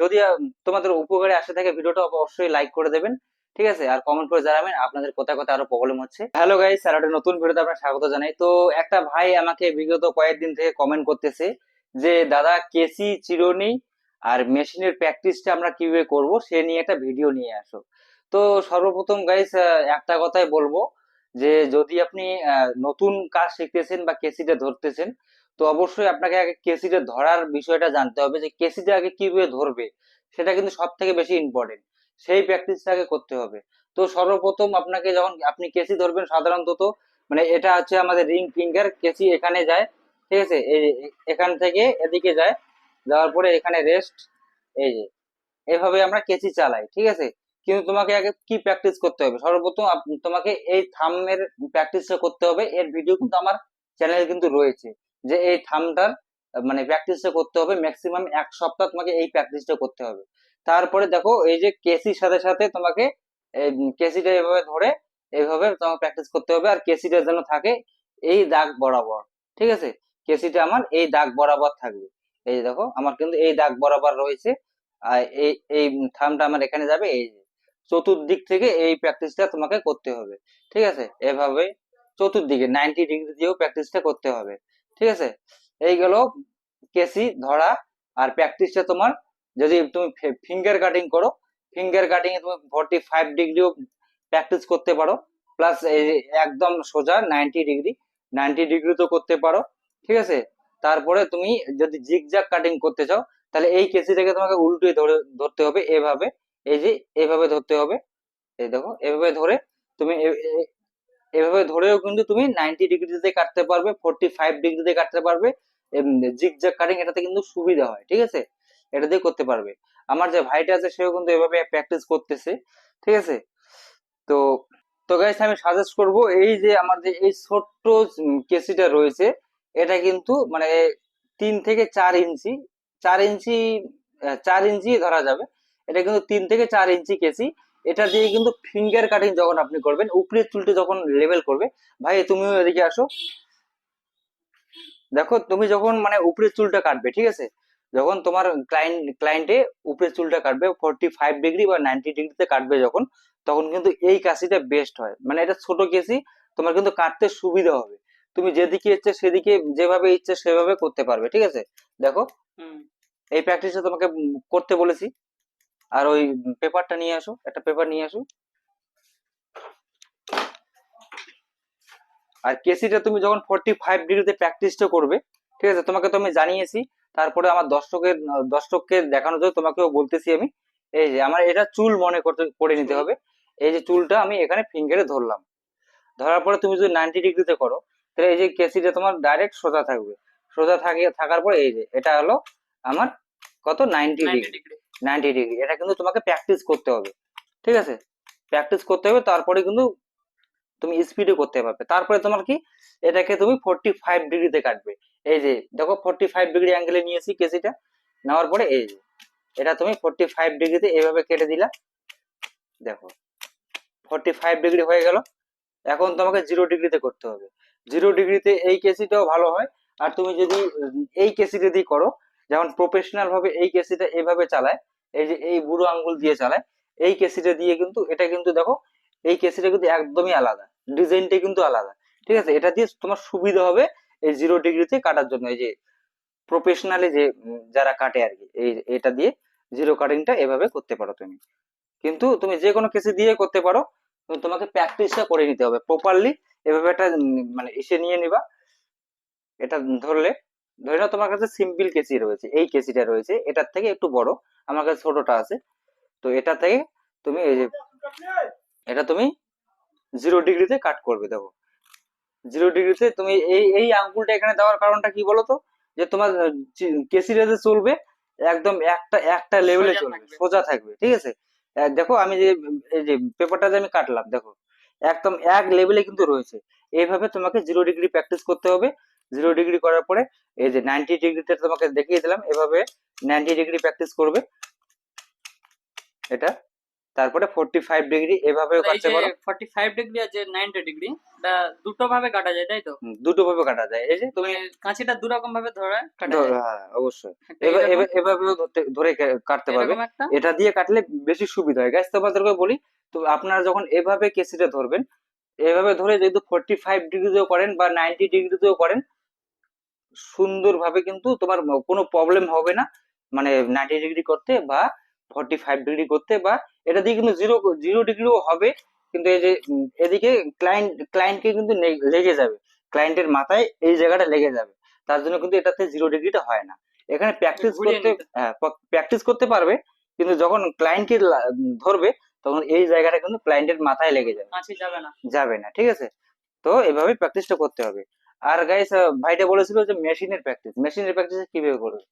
যদি তোমাদের উপকারে আসে থাকে, ভিডিওটা অবশ্যই লাইক করে দেবেন, ঠিক আছে? আর কমেন্ট করে জানাবেন, আপনাদের কোথায় কোথায় আরও প্রবলেম হচ্ছে। হ্যালো গাইস আর একটা নতুন ভিডিওতে আপনার স্বাগত জানাই। তো একটা ভাই আমাকে বিগত কয়েকদিন থেকে কমেন্ট করতেছে যে, দাদা, কেসি, চিরুনি আর মেশিনের প্র্যাকটিসটা আমরা কীভাবে করব? সে নিয়ে একটা ভিডিও নিয়ে আসো। তো সর্বপ্রথম গাইস একটা কথাই বলব যে, যদি আপনি নতুন কাজ শিখতেছেন বা কেসিটা ধরতেছেন তো অবশ্যই আপনাকে আগে কেসিটা ধরার বিষয়টা জানতে হবে যে কেসিটা আগে কীভাবে ধরবে, সেটা কিন্তু সব থেকে বেশি ইম্পর্টেন্ট সেই প্র্যাকটিসটা আগে করতে হবে। তো সর্বপ্রথম আপনাকে যখন আপনি কেসি ধরবেন সাধারণত মানে এটা হচ্ছে আমাদের রিং ফিঙ্গার কেসি এখানে যায়, ঠিক আছে? এই এখান থেকে এদিকে যায়, যাওয়ার পরে এখানে রেস্ট এই যে, এভাবে আমরা কেসি চালাই, ঠিক আছে? কিন্তু তোমাকে আগে কি প্র্যাকটিস করতে হবে? সর্বপ্রথম তোমাকে এই থামের প্র্যাকটিসটা করতে হবে, এর ভিডিও কিন্তু আমার চ্যানেলে কিন্তু রয়েছে। যে এই থামটার মানে প্র্যাকটিসটা করতে হবে ম্যাক্সিমাম এক সপ্তাহ তোমাকে এই প্র্যাকটিসটা করতে হবে। তারপরে দেখো, এই যে কেসির সাথে সাথে তোমাকে কেসিটা এভাবে ধরে এইভাবে তোমাকে প্র্যাকটিস করতে হবে, আর কেসিটা যেন থাকে এই দাগ বরাবর, ঠিক আছে? কেসিটা আমার এই দাগ বরাবর থাকবে। এই দেখো, আমার কিন্তু এই দাগ বরাবর রয়েছে, আর এই এই থামটা আমার এখানে যাবে, এই চতুর্দিক থেকে এই প্র্যাকটিসটা তোমাকে করতে হবে, ঠিক আছে? এভাবে চতুর্দিকে নাইনটি ডিগ্রি দিয়েও প্র্যাকটিসটা করতে হবে। ঠিক আছে? এই গেল কেসি, ধরা আর প্র্যাকটিসটা তোমার যদি তুমি ফিঙ্গার কাটিং করো ফিঙ্গার কাটিং এ তুমি ফর্টি ফাইভ ডিগ্রিও প্র্যাকটিস করতে পারো প্লাস একদম সোজা নাইনটি ডিগ্রি নাইনটি ডিগ্রি তো করতে পারো, ঠিক আছে? তারপরে তুমি যদি জিগজ্যাগ কাটিং করতে চাও, তাহলে এই কেসিটাকে তোমাকে উল্টে ধরে, ধরতে হবে এভাবে, এই যে এভাবে ধরতে হবে, এই দেখো, এভাবে ধরে তুমি এভাবে ধরেও কিন্তু তুমি নাইনটি ডিগ্রিতে কাটতে পারবে ফোরটি ফাইভ ডিগ্রিতে কাটতে পারবে জিগ জিগজ্যাগ কাটিং এটাতে কিন্তু সুবিধা হয়, ঠিক আছে? এটা দিয়ে করতে পারবে। আমার যে ভাইটা আছে, সেও কিন্তু এভাবে প্র্যাকটিস করতেছে, ঠিক আছে? তো তো গাইস আমি সাজেস্ট করব এই যে আমার যে এই ছোট্ট কেসিটা রয়েছে, এটা কিন্তু মানে তিন থেকে চার ইঞ্চি চার ইঞ্চি চার ইঞ্চি ধরা যাবে। এটা কিন্তু তিন থেকে চার ইঞ্চি কেসি এটা দিয়ে কিন্তু ফিঙ্গার কাটিং যখন আপনি করবেন উপরের চুলটা যখন লেভেল করবে ভাই তুমিও এদিকে আসো। দেখো তুমি যখন মানে উপরের চুলটা কাটবে ঠিক আছে? যখন তোমার ক্লায়েন্ট ক্লায়েন্টে উপরের চুলটা কাটবে ফোরটি ফাইভ ডিগ্রি বা নাইনটি ডিগ্রিতে কাটবে যখন তখন কিন্তু এই কাশিটা বেস্ট হয়। মানে এটা ছোট কেসি তোমার কিন্তু কাটতে সুবিধা হবে। তুমি যেদিকে ইচ্ছে সেদিকে যেভাবে ইচ্ছে সেভাবে করতে পারবে ঠিক আছে? দেখো এই প্র্যাকটিসটা তোমাকে করতে বলেছি। আর ওই পেপারটা নিয়ে আসো একটা পেপার নিয়ে আসো। আর কেসিটা তুমি যখন ফোরটি ফাইভ ডিগ্রিতে প্র্যাকটিসটা করবে ঠিক আছে তোমাকে তো আমি জানিয়েছি তারপরে আমার দর্শকের দর্শককে দেখানোর জন্য তোমাকেও বলতেছি আমি এই যে আমার এটা চুল মনে করতে করে নিতে হবে। এই যে চুলটা আমি এখানে ফিঙ্গারে ধরলাম। ধরার পরে তুমি যদি নাইনটি ডিগ্রিতে করো তাহলে এই যে কেসিটা তোমার ডাইরেক্ট সোজা থাকবে। সোজা থাকে থাকার পরে এই যে এটা হলো আমার কত? নাইনটি ডিগ্রি নাইনটি ডিগ্রি এটা কিন্তু তোমাকে প্র্যাকটিস করতে হবে, ঠিক আছে? প্র্যাকটিস করতে হবে, তারপরে কিন্তু তুমি স্পিডে করতে পারবে। তারপরে তোমার কি? এটাকে তুমি ফোরটি ফাইভ ডিগ্রিতে কাটবে। এই যে, দেখো ফোরটি ফাইভ ডিগ্রি অ্যাঙ্গেলে নিয়েছি কেসিটা নেওয়ার পরে এই যে, এটা তুমি ফোরটি ফাইভ ডিগ্রিতে এইভাবে কেটে দিলা। দেখো ফোরটি ফাইভ ডিগ্রি হয়ে গেল। এখন তোমাকে জিরো ডিগ্রিতে করতে হবে। জিরো ডিগ্রিতে এই কেসিটাও ভালো হয়। আর তুমি যদি এই কেসিটা দিয়ে করো যেমন প্রফেশনাল ভাবে এই কেসিটা এভাবে চালায়, এই যে এই বুড়ো আঙ্গুল দিয়ে চালায়, এই কেসিটা দিয়ে কিন্তু, এটা কিন্তু দেখো, এই কেসিটা কিন্তু একদমই আলাদা ডিজাইনটা কিন্তু আলাদা, ঠিক আছে? এটা দিয়ে তোমার সুবিধা হবে এই জিরো ডিগ্রিতে কাটার জন্য, এই যে প্রফেশনালি যে যারা কাটে আর কি, এই, এটা দিয়ে জিরো কাটিংটা এভাবে করতে পারো তুমি। কিন্তু তুমি যে কোনো কেসি দিয়ে করতে পারো তোমাকে প্র্যাকটিসটা করে নিতে হবে। প্রপারলি এভাবে একটা মানে এসে নিয়ে নিবা। এটা ধরলে ধরে নাও তোমার কাছে সিম্পল কেসি রয়েছে এই কেসিটা রয়েছে এটার থেকে একটু বড় আমার কাছে ছোটটা আছে। তো এটা থেকে তুমি এই যে এটা তুমি জিরো ডিগ্রিতে কাট করবে দেখো। জিরো ডিগ্রিতে তুমি এই এই আঙ্গুলটা এখানে দেওয়ার কারণটা কি বলো তো যে তোমার কেসিটা যে চলবে একদম একটা একটা লেভেলে চলবে সোজা থাকবে ঠিক আছে? দেখো আমি যে এই যে পেপারটা যে আমি কাটলাম দেখো একদম এক লেভেলে কিন্তু রয়েছে। এইভাবে তোমাকে জিরো ডিগ্রি প্র্যাকটিস করতে হবে। জিরো ডিগ্রি করার পরে এই যে নাইনটি ডিগ্রিতে তোমাকে দেখিয়ে দিলাম এভাবে নাইনটি ডিগ্রি প্র্যাকটিস করবে। এটা তারপরে ফোর্টি ফাইভ ডিগ্রি এভাবেও কাটতে পারো। ফর্টি ফাইভ ডিগ্রি আর যে নাইনটি ডিগ্রি এটা দুটো ভাবে কাটা যায় তাই তো? দুটো ভাবে কাটা যায়। এই যে তুমি মানে কাঁচিটা দু রকম ভাবে ধরে কাটা যায়? হ্যাঁ অবশ্যই। এবার- এভাবেও ধরে কাটতে পারবে। এটা দিয়ে কাটলে বেশি সুবিধা হয়। গাছ তোমাদেরকে বলি তো আপনারা যখন এভাবে কেসিটা ধরবেন এভাবে ধরে যদি ফোর্টি ফাইভ ডিগ্রিতেও করেন বা নাইনটি ডিগ্রিতেও করেন সুন্দরভাবে কিন্তু তোমার কোনো প্রবলেম হবে না। মানে নাইনটি ডিগ্রি করতে বা ফর্টি ফাইভ ডিগ্রি করতে বা এটা দিয়ে কিন্তু জিরো জিরো ডিগ্রিও হবে। কিন্তু এই যে এদিকে ক্লায়েন্ট ক্লায়েন্টকে কিন্তু লেগে যাবে। ক্লায়েন্টের মাথায় এই জায়গাটা লেগে যাবে। তার জন্য কিন্তু এটাতে জিরো ডিগ্রিটা হয় না। এখানে প্র্যাকটিস করতে হ্যাঁ প্র্যাকটিস করতে পারবে। কিন্তু যখন ক্লায়েন্টকে ধরবে তখন এই জায়গাটা কিন্তু ক্লায়েন্টের মাথায় লেগে যাবে। কাঁচি যাবে না। যাবে না ঠিক আছে? তো এভাবে প্র্যাকটিসটা করতে হবে। আর গাইস ভাইটা বলেছিল যে মেশিনের প্র্যাকটিস মেশিনের প্র্যাকটিস কীভাবে করবে?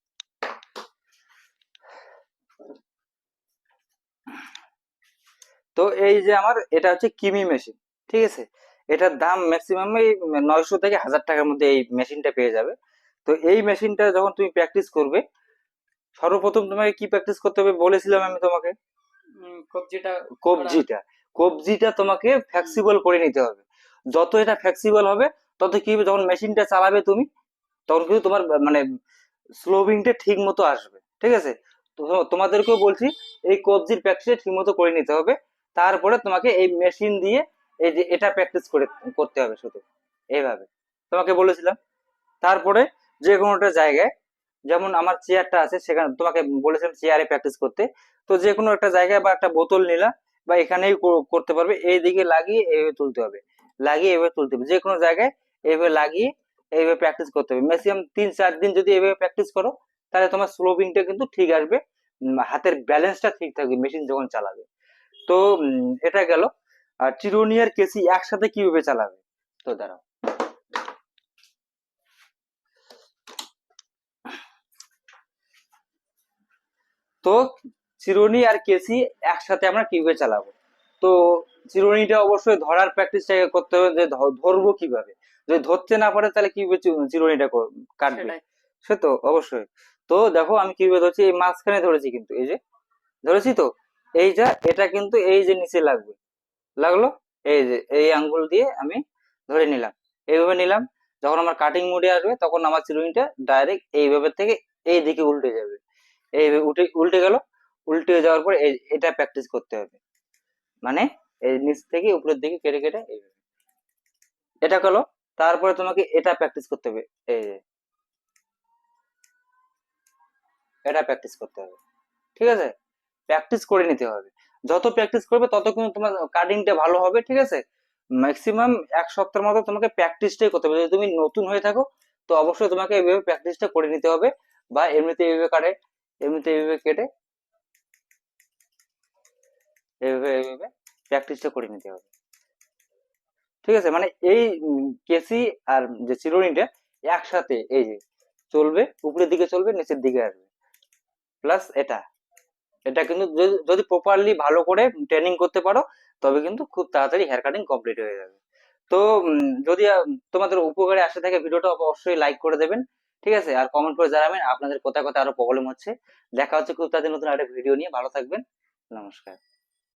তো এই যে আমার এটা হচ্ছে কিমি মেশিন ঠিক আছে? এটার দাম ম্যাক্সিমাম এই নয়শো থেকে হাজার টাকার মধ্যে এই মেশিনটা পেয়ে যাবে। তো এই মেশিনটা যখন তুমি প্র্যাকটিস করবে সর্বপ্রথম তোমাকে কি প্র্যাকটিস করতে হবে বলেছিলাম আমি তোমাকে? কবজিটা কবজিটা। কবজিটা তোমাকে ফ্লেক্সিবল করে নিতে হবে। যত এটা ফ্লেক্সিবল হবে তত কি হবে? যখন মেশিনটা চালাবে তুমি, তখন কিন্তু তোমার মানে স্লোবিংটা ঠিক মতো আসবে। ঠিক আছে? তোমাদেরকেও বলছি, এই কবজির প্র্যাকটিস ঠিক মতো করে নিতে হবে। তারপরে তোমাকে এই মেশিন দিয়ে এই যে এটা প্র্যাকটিস করে, করতে হবে শুধু। এইভাবে। তোমাকে বলেছিলাম। তারপরে যে কোনো একটা জায়গায়, যেমন আমার চেয়ারটা আছে, সেখানে তোমাকে বলেছিলাম চেয়ারে প্র্যাকটিস করতে। তো যে কোনো একটা জায়গায় বা একটা বোতল নিলাম বা এখানেই করতে পারবে। এই দিকে লাগিয়ে এইভাবে তুলতে হবে। লাগিয়ে এইভাবে তুলতে হবে। যে কোনো জায়গায় এইভাবে লাগিয়ে এইভাবে প্র্যাকটিস করতে হবে। ম্যাক্সিমাম তিন চার দিন যদি এইভাবে প্র্যাকটিস করো, তাহলে তোমার স্লোপিংটা কিন্তু ঠিক আসবে হাতের ব্যালেন্সটা ঠিক থাকবে মেশিন যখন চালাবে। তো এটা গেল। আর চিরুনি আর কেসি একসাথে কীভাবে চালাবে? তো দাঁড়াও। তো চিরুনি আর কেসি একসাথে আমরা কীভাবে চালাবো? তো চিরুনিটা অবশ্যই ধরার প্র্যাকটিসটা করতে হবে যে ধরবো কীভাবে? যদি ধরতে না পারে তাহলে কি চিরুনিটা কাটবে। সে তো অবশ্যই। তো দেখো আমি কীভাবে ধরছি এই মাঝখানে ধরেছি কিন্তু এই যে ধরেছি তো? এই যা এটা কিন্তু এই যে নিচে লাগবে। লাগল? এই যে এই আঙ্গুল দিয়ে আমি ধরে নিলাম। এইভাবে নিলাম যখন আমার কাটিং মোডে আসবে তখন আমার চিরুনিটা ডাইরেক্ট এইভাবে থেকে এই দিকে উল্টে যাবে। এইভাবে উল্টে উল্টে গেল উল্টে যাওয়ার পর এটা প্র্যাকটিস করতে হবে। মানে এই নিচ থেকে উপরের দিকে কেটে কেটে এইভাবে। এটা গেলো তারপরে তোমাকে এটা প্র্যাকটিস করতে হবে। এই যে, এটা প্র্যাকটিস করতে হবে। ঠিক আছে? প্র্যাকটিস করে নিতে হবে। যত প্র্যাকটিস করবে, তত কিন্তু তোমার কাটিংটা ভালো হবে, ঠিক আছে? ম্যাক্সিমাম এক সপ্তাহের মতো তোমাকে প্র্যাকটিসটাই করতে হবে। যদি তুমি নতুন হয়ে থাকো, তো অবশ্যই তোমাকে এইভাবে প্র্যাকটিসটা করে নিতে হবে বা এমনিতে এইভাবে কাটে এমনিতে এইভাবে কেটে, এইভাবে এইভাবে প্র্যাকটিসটা করে নিতে হবে। ঠিক আছে? মানে এই কেসি আর যে চিরুনিটা একসাথে এই যে চলবে, উপরের দিকে চলবে, নিচের দিকে আসবে। প্লাস এটা। এটা কিন্তু যদি- প্রপারলি ভালো করে ট্রেনিং করতে পারো, তবে কিন্তু খুব তাড়াতাড়ি হেয়ার কাটিং কমপ্লিট হয়ে যাবে। তো যদি তোমাদের উপকারে আসে থাকে ভিডিওটা অবশ্যই লাইক করে দেবেন। ঠিক আছে? আর কমেন্ট করে জানাবেন আপনাদের কোথায় কোথায় আরও প্রবলেম হচ্ছে। দেখা হচ্ছে খুব তাদের নতুন একটা ভিডিও নিয়ে। ভালো থাকবেন। নমস্কার।